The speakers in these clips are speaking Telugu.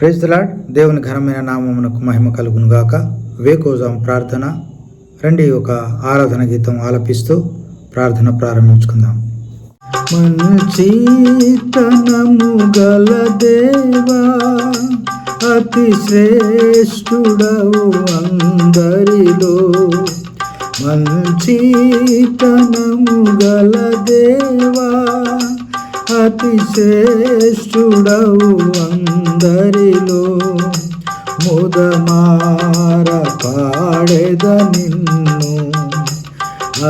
ప్రేజ్ లాడ్ దేవుని ఘనమైన నామమునకు మహిమ కలుగును గాక వేకోజాం ప్రార్థన. రండి ఒక ఆరాధన గీతం ఆలపిస్తూ ప్రార్థన ప్రారంభించుకుందాం. మంచితనము గల దేవా అతి శ్రేష్ఠుడవు అందరిలో. మంచితనము గల దేవా అతి శ్రేష్ఠుడవు అందరిలో. ముదమార పాడెద నిన్ను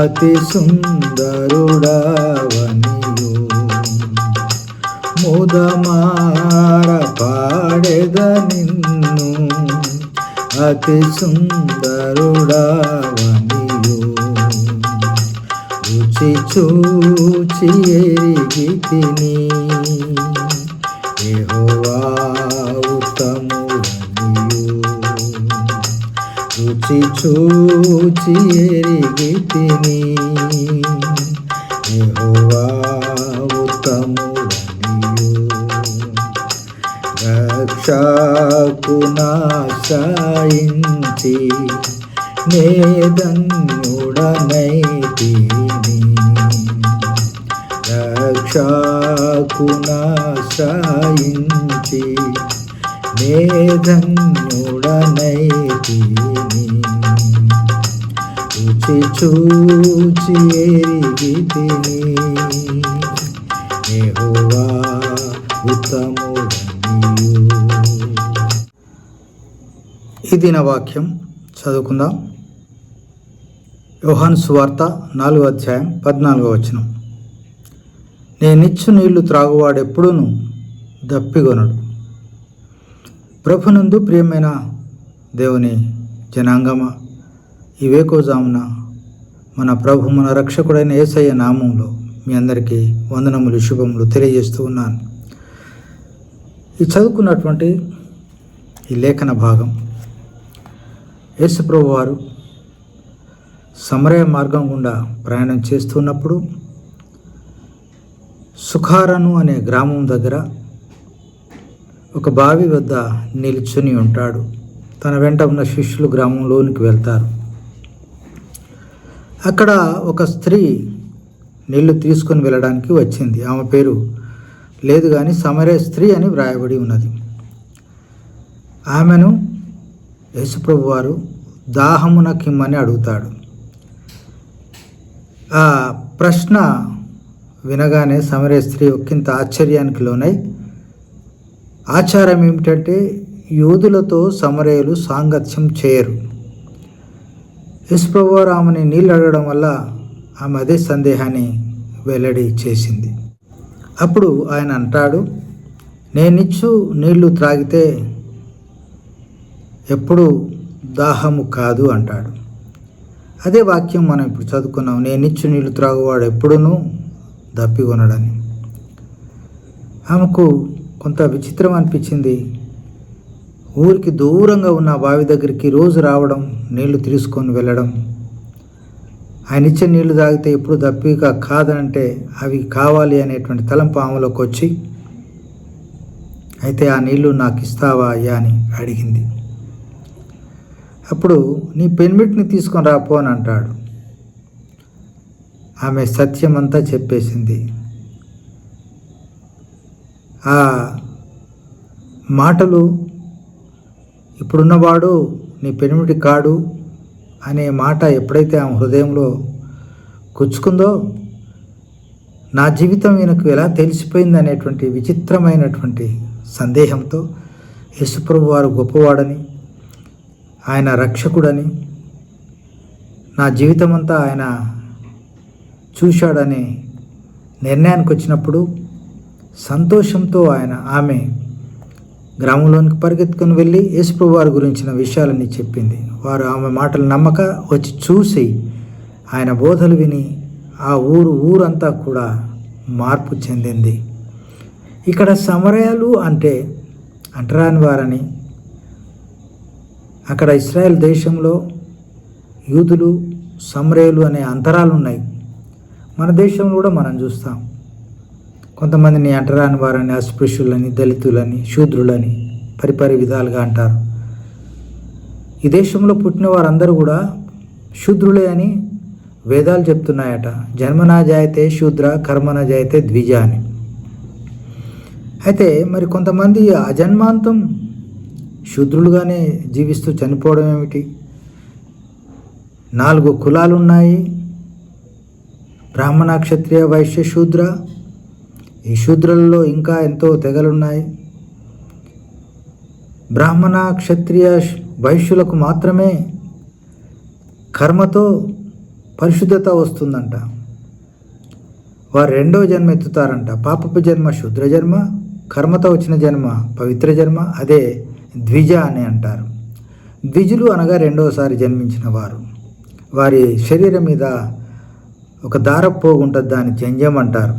అతి సుందరుడవనియు. ముదమార పాడెద నిన్ను అతి సుందరుడా చూచి ఎరిగి తిని రుచి చూచి ఎరిగి తిని యెహోవా ఉత్తముడనియు. రక్షకునాశాయించి నేదన్యుడనైతిని. రక్షకునాశాయించి నేదన్యుడనైతిని రుచి చూచి ఎరిగి తిని ఉత్తముడనియు. ఈ దిన వాక్యం చదువుకుందాం. యోహాన్ సువార్త నాలుగో అధ్యాయం పద్నాలుగో వచనం. నేనిచ్చు నీళ్ళు త్రాగువాడెప్పుడూను దప్పిగొనడు ప్రభునందు ప్రియమైన దేవుని జనాంగమ ఈ వేకోజామున మన ప్రభు మన రక్షకుడైన ఏసయ్య నామంలో మీ అందరికీ వందనములు శుభములు తెలియజేస్తూ ఉన్నాను. ఈ చదువుకున్నటువంటి ఈ లేఖన భాగం యేసుప్రభు వారు సమరయ మార్గం గుండా ప్రయాణం చేస్తున్నప్పుడు సుఖారను అనే గ్రామం దగ్గర ఒక బావి వద్ద నిల్చుని ఉంటాడు. తన వెంట ఉన్న శిష్యులు గ్రామంలోనికి వెళ్తారు. అక్కడ ఒక స్త్రీ నీళ్ళు తీసుకొని వెళ్ళడానికి వచ్చింది. ఆమె పేరు లేదు కానీ సమరే స్త్రీ అని వ్రాయబడి ఉన్నది. ఆమెను యేసుప్రభు వారు దాహమున కిమ్మని అడుగుతాడు. ఆ ప్రశ్న వినగానే సమరే స్త్రీ ఒక్కింత ఆశ్చర్యానికి లోనై ఆచారం ఏమిటంటే యూదులతో సమరయులు సాంగత్యం చేయరు. యేసుప్రభు ఆమెని నీళ్ళు అడగడం వల్ల ఆమె అదే సందేహాన్ని వెల్లడి చేసింది. అప్పుడు ఆయన అంటాడు నేనిచ్చు నీళ్ళు త్రాగితే ఎప్పుడు దాహము కాదు అంటాడు. అదే వాక్యం మనం ఇప్పుడు చదువుకున్నాం నేనిచ్చు నీళ్ళు త్రాగువాడు ఎప్పుడునూ దప్పికొనడని ఆమెకు కొంత విచిత్రం అనిపించింది. ఊరికి దూరంగా ఉన్న బావి దగ్గరికి రోజు రావడం నీళ్ళు తీసుకొని వెళ్ళడం. ఆయన ఇచ్చే నీళ్ళు తాగితే ఎప్పుడు దప్పిక కాదంటే అవి కావాలి అనేటువంటి తలంపు ఆమెలోకి వచ్చి అయితే ఆ నీళ్ళు నాకు ఇస్తావా అయ్యా అని అడిగింది. అప్పుడు నీ పెన్మిట్ని తీసుకొని రాపో అని అంటాడు. ఆమె సత్యమంతా చెప్పేసింది. ఆ మాటలు ఇప్పుడున్నవాడు నీ పెనిమిటి కాడు అనే మాట ఎప్పుడైతే ఆమె హృదయంలో గుచ్చుకుందో నా జీవితం ఈయనకు ఎలా తెలిసిపోయింది అనేటువంటి విచిత్రమైనటువంటి సందేహంతో యేసుప్రభు వారు గొప్పవాడని ఆయన రక్షకుడని నా జీవితం అంతా ఆయన చూశాడనే నిర్ణయానికి వచ్చినప్పుడు సంతోషంతో ఆయన ఆమె గ్రామంలోనికి పరిగెత్తుకుని వెళ్ళి యేసుప్రభు వారి గురించిన విషయాలన్నీ చెప్పింది. వారు ఆమె మాటలు నమ్మక వచ్చి చూసి ఆయన బోధలు విని ఆ ఊరు ఊరంతా కూడా మార్పు చెందింది. ఇక్కడ సమరయాలు అంటే అంటరాని వారని అక్కడ ఇస్రాయెల్ దేశంలో యూదులు సమరేలు అనే అంతరాలు ఉన్నాయి. మన దేశంలో కూడా మనం చూస్తాం. కొంతమందిని అంటరాని వారని అస్పృశ్యులని దళితులని శూద్రులని పరిపరి విధాలుగా అంటారు. ఈ దేశంలో పుట్టిన వారందరూ కూడా శూద్రులే అని వేదాలు చెప్తున్నాయట. జన్మనా జాయితే శూద్ర కర్మన జాయితే ద్విజ అని. అయితే మరి కొంతమంది అజన్మాంతం శూద్రులుగానే జీవిస్తూ చనిపోవడం ఏమిటి? నాలుగు కులాలు ఉన్నాయి బ్రాహ్మణ క్షత్రియ వైశ్య శూద్ర. ఈ శూద్రులలో ఇంకా ఎంతో తెగలున్నాయి. బ్రాహ్మణ క్షత్రియ వైశ్యులకు మాత్రమే కర్మతో పరిశుద్ధత వస్తుందంట. వారు రెండవ జన్మ ఎత్తుతారంట. పాపపు జన్మ శుద్ర జన్మ కర్మతో వచ్చిన జన్మ పవిత్ర జన్మ అదే ద్విజ అని అంటారు. ద్విజులు అనగా రెండోసారి జన్మించిన వారు. వారి శరీరం మీద ఒక దారపు ఉంటుంది దాన్ని జంజం అంటారు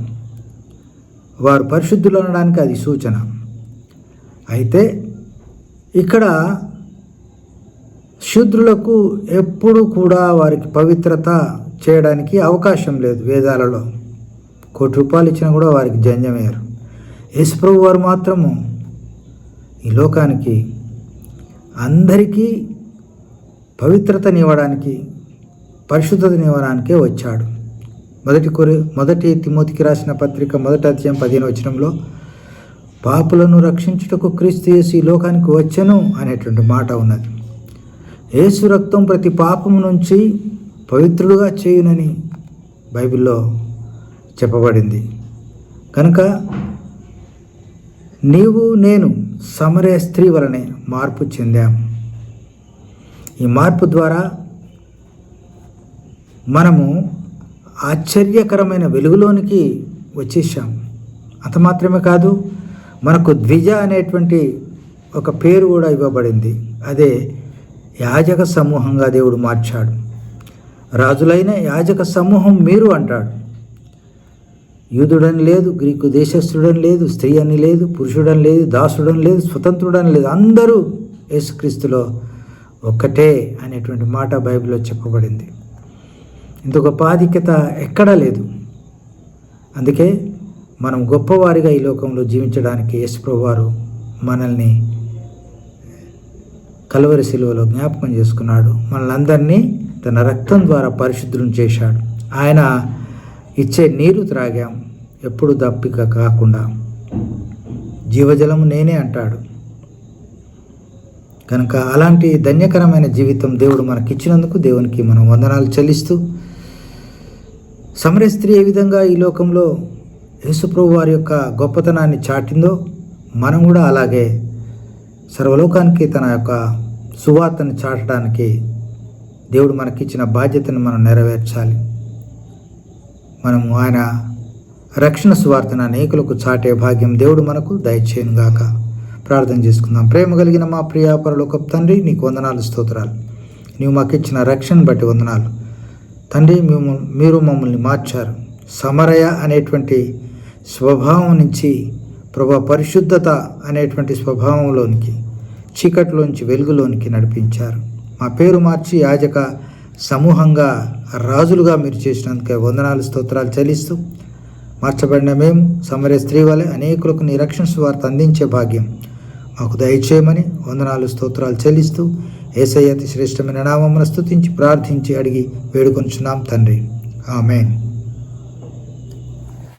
వారు పరిశుద్ధులు అనడానికి అది సూచన. అయితే ఇక్కడ శూద్రులకు ఎప్పుడు కూడా వారికి పవిత్రత చేయడానికి అవకాశం లేదు వేదాలలో. కోటి రూపాయలు ఇచ్చినా కూడా వారికి జంజమయ్యారు యేసుప్రభు వారు మాత్రము ఈ లోకానికి అందరికీ పవిత్రతనివ్వడానికి పరిశుద్ధతనివ్వడానికే వచ్చాడు. మొదటి కొరి మొదటి తిమోతికి రాసిన పత్రిక మొదటి అధ్యాయం పదిహేను వచనంలో పాపులను రక్షించుటకు క్రీస్తు యేసు ఈ లోకానికి వచ్చను అనేటువంటి మాట ఉన్నది. యేసు రక్తం ప్రతి పాపము నుంచి పవిత్రుడుగా చేయునని బైబిల్లో చెప్పబడింది. కనుక నీవు నేను సమరయ స్త్రీ వలనే మార్పు చెందాం. ఈ మార్పు ద్వారా మనము ఆశ్చర్యకరమైన వెలుగులోనికి వచ్చేసాం అంత మాత్రమే కాదు మనకు ద్విజ అనేటువంటి ఒక పేరు కూడా ఇవ్వబడింది. అదే యాజక సమూహంగా దేవుడు మార్చాడు. రాజులైన యాజక సమూహం మీరు అంటాడు. యూదుడని లేదు గ్రీకు దేశస్థుడని లేదు స్త్రీ అని లేదు పురుషుడని లేదు దాసుడని లేదు స్వతంత్రుడని లేదు. అందరూ యేసుక్రీస్తులో ఒక్కటే అనేటువంటి మాట బైబిల్లో చెప్పబడింది. ఇంత గొప్ప ఆధిక్యత ఎక్కడా లేదు. అందుకే మనం గొప్పవారిగా ఈ లోకంలో జీవించడానికి యేసుప్రభు వారు మనల్ని కలవరి శిలువలో జ్ఞాపకం చేసుకున్నాడు. మనల్ని అందరినీ తన రక్తం ద్వారా పరిశుద్ధులను చేశాడు. ఆయన ఇచ్చే నీరు త్రాగాం ఎప్పుడు దప్పిక కాకుండా జీవజలము నేనే అంటాడు. కనుక అలాంటి ధన్యకరమైన జీవితం దేవుడు మనకిచ్చినందుకు దేవునికి మనం వందనాలు చెల్లిస్తూ సమర స్త్రీ ఏ విధంగా ఈ లోకంలో యేసుప్రభు వారి యొక్క గొప్పతనాన్ని చాటిందో మనం కూడా అలాగే సర్వలోకానికి తన యొక్క సువార్తను చాటడానికి దేవుడు మనకిచ్చిన బాధ్యతను మనం నెరవేర్చాలి. మనము ఆయన రక్షణ సువార్తను అనేకులకు చాటే భాగ్యం దేవుడు మనకు దయచేయనుగాక ప్రార్థన చేసుకుందాం. ప్రేమ కలిగిన మా ప్రియ తండ్రి నీకు వందనాలు స్తోత్రాలు. నీవు మాకు ఇచ్చిన రక్షణ బట్టి వందనాలు. తండ్రి మేము మీరు మమ్మల్ని మార్చారు. సమరయ అనేటువంటి స్వభావం నుంచి ప్రభా పరిశుద్ధత అనేటువంటి స్వభావంలోనికి చీకటిలోంచి వెలుగులోనికి నడిపించారు. మా పేరు మార్చి యాజక సమూహంగా రాజులుగా మీరు చేసినందుకే వందనాలు స్తోత్రాలు చెల్లిస్తూ మార్చబడిన మేము సమరే స్త్రీ వలె అనేకులకు నీ రక్షణ అందించే భాగ్యం మాకు దయచేయమని వందనాలు స్తోత్రాలు చెల్లిస్తూ ఏసయ్య అతి శ్రేష్టమైన నామమును స్తుతించి ప్రార్థించి అడిగి వేడుకొంచున్నాం తండ్రి. ఆమెన్.